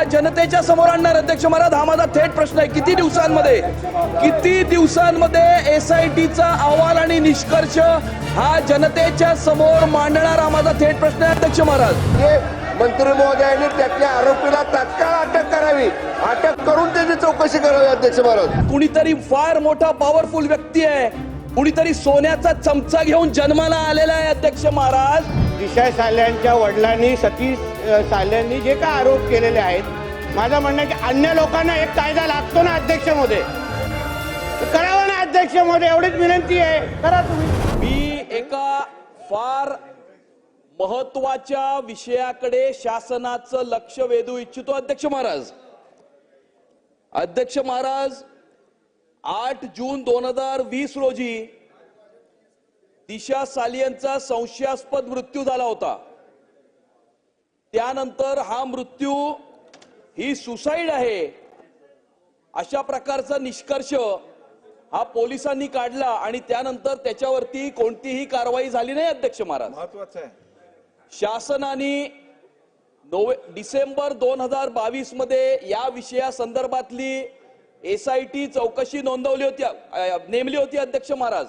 हा जनतेच्या समोर आणणार अध्यक्ष महाराज हा माझा थेट प्रश्न आहे. किती दिवसांमध्ये किती दिवसांमध्ये एस आय टीचा अहवाल आणि निष्कर्ष हा जनतेच्या समोर मांडणार हा माझा थेट प्रश्न आहे अध्यक्ष महाराज? मंत्री महोदयांनी त्यातल्या आरोपीला तात्काळ अटक करावी. अटक करून त्याची चौकशी करावी अध्यक्ष महाराज. कुणीतरी फार मोठा पॉवरफुल व्यक्ती आहे. कुणीतरी सोन्याचा चमचा घेऊन जन्माला आलेला आहे अध्यक्ष महाराज. दिशा साल्यांच्या वडिलांनी सतीश साल्यांनी जे काय आरोप केलेले आहेत माझं म्हणणं की अन्य लोकांना एक कायदा लागतो ना अध्यक्षमध्ये करावं ना अध्यक्षमध्ये एवढीच विनंती आहे. करा तुम्ही. मी एका फार महत्त्वाच्या विषयाकडे शासनाचं लक्ष वेधू इच्छितो अध्यक्ष महाराज. अध्यक्ष महाराज आठ जून दोन हजार वीस रोजी दिशा सालियनचा संशयास्पद मृत्यू झाला होता. त्यानंतर हा मृत्यू ही सुसाईड आहे अशा प्रकारचा निष्कर्ष हा पोलिसांनी काढला आणि त्यानंतर त्याच्यावरती कोणतीही कारवाई झाली नाही अध्यक्ष महाराज. महत्वाचं आहे. शासनाने नोव्हे डिसेंबर दोन हजार बावीसमध्ये या विषया संदर्भातली एस आय टी चौकशी नोंदवली होती नेमली होती अध्यक्ष महाराज.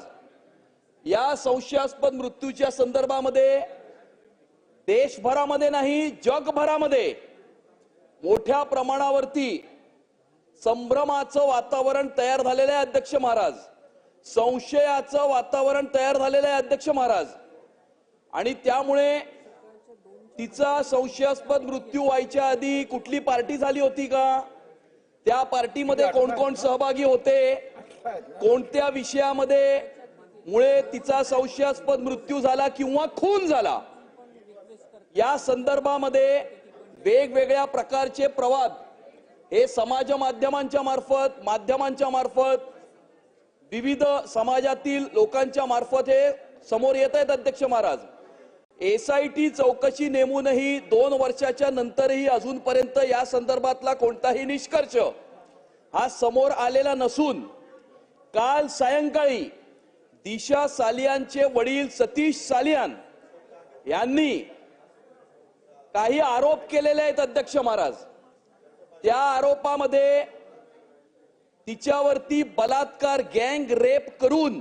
या संशयास्पद मृत्यूच्या संदर्भामध्ये देशभरामध्ये नाही जगभरामध्ये मोठ्या प्रमाणावरती संभ्रमाचं वातावरण तयार झालेलं आहे अध्यक्ष महाराज. संशयाचं वातावरण तयार झालेलं आहे अध्यक्ष महाराज. आणि त्यामुळे तिचा संशयास्पद मृत्यू व्हायच्या आधी कुठली पार्टी झाली होती का? त्या पार्टीमध्ये कोण कोण सहभागी होते? कोणत्या विषयामध्ये मुळे तिचा संशयास्पद मृत्यू झाला किंवा खून झाला? या संदर्भामध्ये वेगवेगळ्या प्रकारचे प्रवाद हे समाज माध्यमांच्या मार्फत माध्यमांच्या मार्फत विविध समाजातील लोकांच्या मार्फत हे समोर येत आहेत अध्यक्ष महाराज. एस आय टी चौकशी नेमूनही दोन वर्षाच्या नंतरही अजूनपर्यंत या संदर्भातला कोणताही निष्कर्ष हा समोर आलेला नसून काल सायंकाळी दिशा सालियानचे वडील सतीश सालियान यांनी काही आरोप केलेले आहेत अध्यक्ष महाराज. त्या आरोपामध्ये तिच्यावरती बलात्कार गँग रेप करून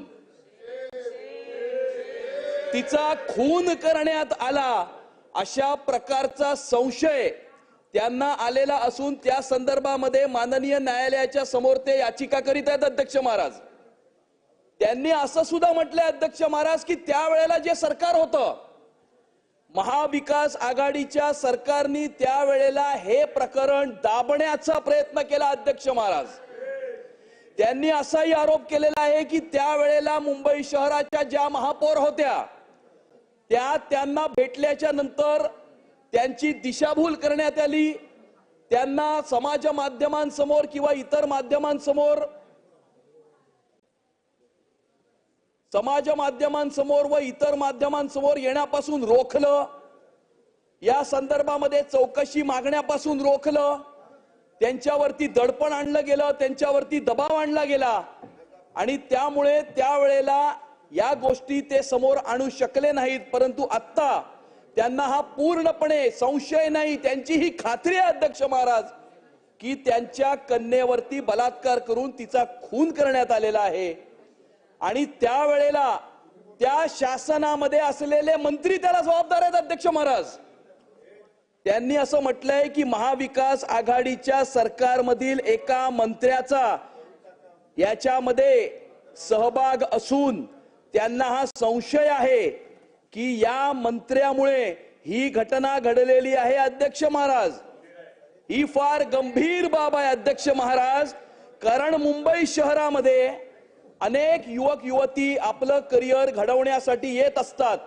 तिचा खून करण्यात आला अशा प्रकारचा संशय त्यांना आलेला असून त्या संदर्भामध्ये माननीय न्यायालयाच्या समोर ते याचिका करीत आहेत अध्यक्ष महाराज. त्यांनी असं सुद्धा म्हटलंय अध्यक्ष महाराज की त्यावेळेला जे सरकार होतं महाविकास आघाडीच्या सरकारनी त्यावेळेला हे प्रकरण दाबण्याचा प्रयत्न केला अध्यक्ष महाराज. त्यांनी असाही आरोप केलेला आहे की त्यावेळेला मुंबई शहराच्या ज्या महापौर होत्या त्या त्यांना भेटल्याच्या नंतर त्यांची दिशाभूल करण्यात आली. त्यांना समाज माध्यमांसमोर किंवा इतर माध्यमांसमोर समाज माध्यमांसमोर व इतर माध्यमांसमोर येण्यापासून रोखलं. या संदर्भामध्ये चौकशी मागण्यापासून रोखलं. त्यांच्यावरती दडपण आणलं गेलं त्यांच्यावरती दबाव आणला गेला. आणि त्यामुळे त्यावेळेला या गोष्टी ते समोर आणू शकले नाहीत परंतु आत्ता त्यांना हा पूर्णपणे संशय नाही त्यांची ही खात्री आहे अध्यक्ष महाराज की त्यांच्या कन्येवरती बलात्कार करून तिचा खून करण्यात आलेला आहे. आणि त्यावेळेला त्या शासनामध्ये असलेले मंत्री त्याला जबाबदार आहेत अध्यक्ष महाराज. त्यांनी असं म्हटलंय की महाविकास आघाडीच्या सरकारमधील एका मंत्र्याचा याच्यामध्ये सहभाग असून त्यांना हा संशय आहे की या मंत्र्यामुळे ही घटना घडलेली आहे अध्यक्ष महाराज. ही फार गंभीर बाब आहे अध्यक्ष महाराज. कारण मुंबई शहरामध्ये अनेक युवक युवती आपलं करिअर घडवण्यासाठी येत असतात.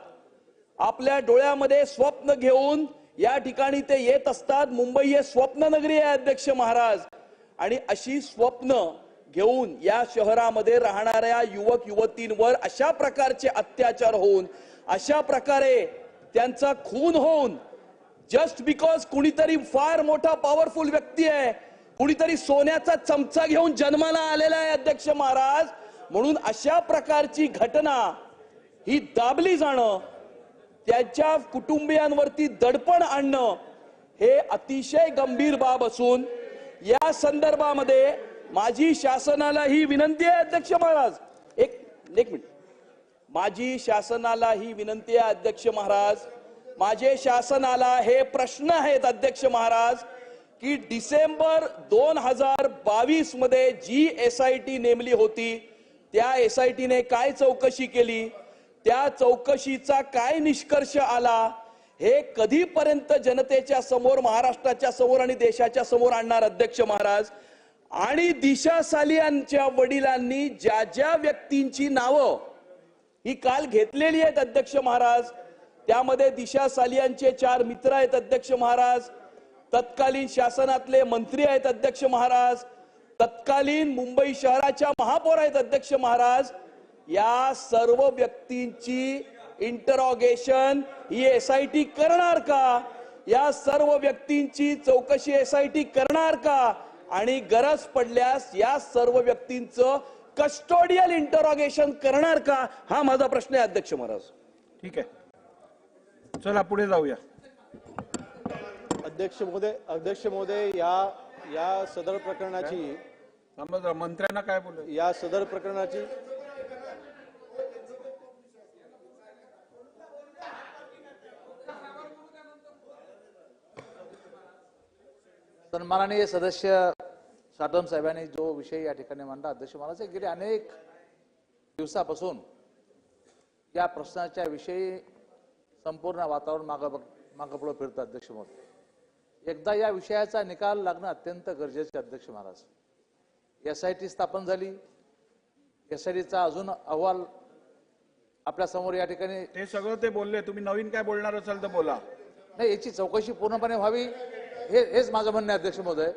आपल्या डोळ्यामध्ये स्वप्न घेऊन या ठिकाणी ते येत असतात. मुंबई हे स्वप्न नगरी आहे अध्यक्ष महाराज. आणि अशी स्वप्न घेऊन या शहरामध्ये राहणाऱ्या युवक युवतींवर अशा प्रकारचे अत्याचार होऊन अशा प्रकारे त्यांचा खून होऊन जस्ट बिकॉज कुणीतरी फार मोठा पॉवरफुल व्यक्ती आहे कुणीतरी सोन्याचा चमचा घेऊन जन्माला आलेला आहे अध्यक्ष महाराज म्हणून अशा प्रकारची घटना ही दाबली जाणं त्याच्या कुटुंबियांवरती दडपण आणणं हे अतिशय गंभीर बाब असून या संदर्भामध्ये माझी शासनाला ही विनंती आहे अध्यक्ष महाराज. एक एक मिनिट. माझी शासनाला ही विनंती आहे अध्यक्ष महाराज. माझे शासनाला हे प्रश्न आहेत अध्यक्ष महाराज की डिसेंबर दोन हजार बावीसमध्ये जी एस आय टी नेमली होती त्या एस आय टीने काय चौकशी केली त्या चौकशीचा काय निष्कर्ष आला हे कधीपर्यंत जनतेच्या समोर महाराष्ट्राच्या समोर आणि देशाच्या समोर आणणार अध्यक्ष महाराज? आणि दिशा सालियांच्या वडिलांनी ज्या ज्या व्यक्तींची नावं ही काल घेतलेली आहेत अध्यक्ष महाराज त्यामध्ये दिशा सालियांचे चार मित्र आहेत अध्यक्ष महाराज तत्कालीन शासनातले मंत्री आहेत अध्यक्ष महाराज तत्कालीन मुंबई शहराच्या महापौर आहेत अध्यक्ष महाराज या सर्व व्यक्तींची इंटरॉगेशन ही एस आय टी करणार का? या सर्व व्यक्तींची चौकशी एस आय टी करणार का? आणि गरज पडल्यास या सर्व व्यक्तींचं कस्टोडियल इंटरॉगेशन करणार का? हा माझा प्रश्न आहे अध्यक्ष महाराज. ठीक आहे. चला पुढे जाऊया. अध्यक्ष महोदय अध्यक्ष महोदय या या सदर प्रकरणाची मंत्र्यांना काय बोलू? या सदर प्रकरणाची सन्माननीय सदस्य साटम साहेबांनी जो विषय या ठिकाणी मांडला अध्यक्ष महाराज गेले अनेक दिवसापासून या प्रश्नाच्या विषयी संपूर्ण वातावरण मागं मागं पुढं फिरतं अध्यक्ष महोदय. एकदा या विषयाचा निकाल लागणं अत्यंत गरजेचे अध्यक्ष महाराज. एस आय टी स्थापन झाली. एस आय टीचा अजून अहवाल आपल्यासमोर या ठिकाणी ते सगळं ते बोलले. तुम्ही नवीन काय बोलणार असाल तर बोला. नाही याची चौकशी पूर्णपणे व्हावी. हे हेच माझं म्हणणं अध्यक्ष महोदय.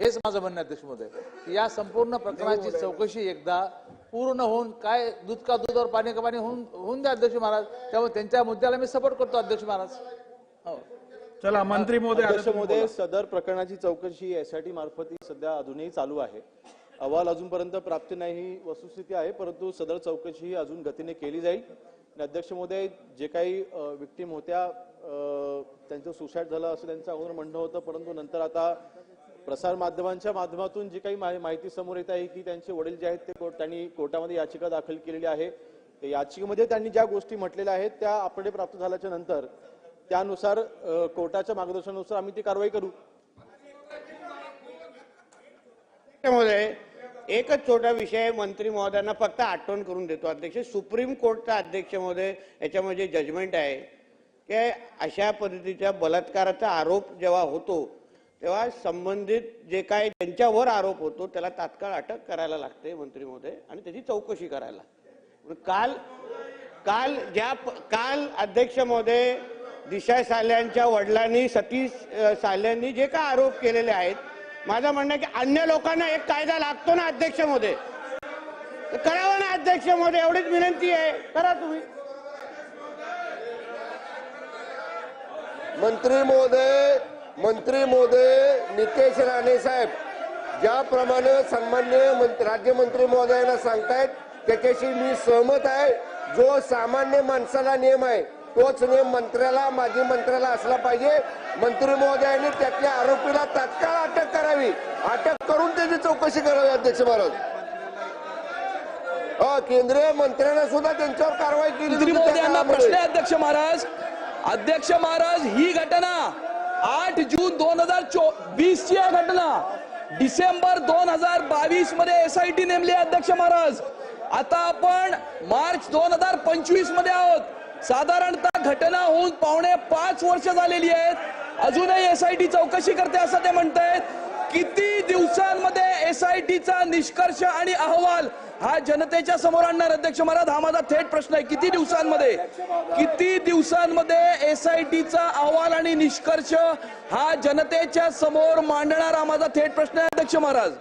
हेच माझं म्हणणं अध्यक्ष महोदय. की या संपूर्ण प्रकरणाची चौकशी एकदा पूर्ण होऊन काय दूध का दूध और पाणी का पाणी होऊन होऊन द्या अध्यक्ष महाराज. त्यामुळे त्यांच्या मुद्द्याला मी सपोर्ट करतो अध्यक्ष महाराज. हो. चला मंत्री महोदय. सदर प्रकरणाची चौकशी एसआयटी मार्फत ही सध्या अजूनही चालू आहे. अहवाल अजूनपर्यंत प्राप्ती नाही ही वस्तुस्थिती आहे परंतु सदर चौकशी ही अजून गतीने केली जाईल. आणि अध्यक्ष महोदय जे काही विक्टीम होत्या त्यांचं सुसाईड झालं असं त्यांचं अगोदर म्हणणं होतं परंतु नंतर आता प्रसार माध्यमांच्या माध्यमातून जी काही माहि- माहिती समोर येत आहे की त्यांचे वडील जे आहेत ते कोर्ट- त्यांनी कोर्टामध्ये याचिका दाखल केलेली आहे. त्या याचिकेमध्ये त्यांनी ज्या गोष्टी म्हटलेल्या आहेत त्या आपले प्राप्त झाल्याच्यानंतर त्यानुसार कोर्टाच्या मार्गदर्शनानुसार आम्ही ती कारवाई करू. त्यामुळे एकच छोटा विषय मंत्री महोदयांना फक्त आठवण करून देतो. अध्यक्ष सुप्रीम कोर्टचा अध्यक्ष महोदय याच्यामध्ये जजमेंट आहे. की अशा पद्धतीच्या बलात्काराचा आरोप जेव्हा होतो तेव्हा संबंधित जे काय त्यांच्यावर आरोप होतो त्याला तात्काळ अटक करायला लागते मंत्री महोदय आणि त्याची चौकशी करायला लागते. काल काल ज्या काल अध्यक्ष महोदय दिशा साल्यांच्या वडिलांनी सतीश साल्यांनी जे काय आरोप केलेले आहेत माझं म्हणणं की अन्य लोकांना एक कायदा लागतो ना अध्यक्ष महोदय? तर करावं ना अध्यक्ष महोदय एवढीच विनंती आहे. करा तुम्ही. मंत्री महोदय मंत्री महोदय नितेश राणे साहेब ज्याप्रमाणे सन्मान्य मंत्री- राज्यमंत्री महोदयांना सांगतायत त्याच्याशी मी सहमत आहे. जो सामान्य माणसाला नियम आहे तोच नियम मंत्र्याला माजी मंत्र्याला असला पाहिजे. मंत्री महोदयांनी त्यातल्या आरोपीला तात्काळ अटक करावी. अटक करून त्याची चौकशी करावी अध्यक्ष महाराज. केंद्रीय मंत्र्यांना सुद्धा त्यांच्यावर कारवाई केली. प्रश्न अध्यक्ष महाराज. अध्यक्ष महाराज ही घटना आठ जून दोन हजार वीस ची आहे घटना. डिसेंबर दोन हजार बावीसमध्ये एस आय टी नेमली आहे अध्यक्ष महाराज. आता आपण मार्च दोन हजार पंचवीसमध्ये आहोत. साधारणतः घटना होऊन पावणे पाच वर्ष झालेली आहेत. अजूनही एस आय टी चौकशी करते असं ते म्हणतायत. किती दिवसांमध्ये एस आय टीचा निष्कर्ष आणि अहवाल हा जनतेच्या समोर आणणार अध्यक्ष महाराज हा माझा थेट प्रश्न आहे. किती दिवसांमध्ये? किती दिवसांमध्ये एस आय टीचा अहवाल आणि निष्कर्ष हा जनतेच्या समोर मांडणार हा माझा थेट प्रश्न आहे अध्यक्ष महाराज?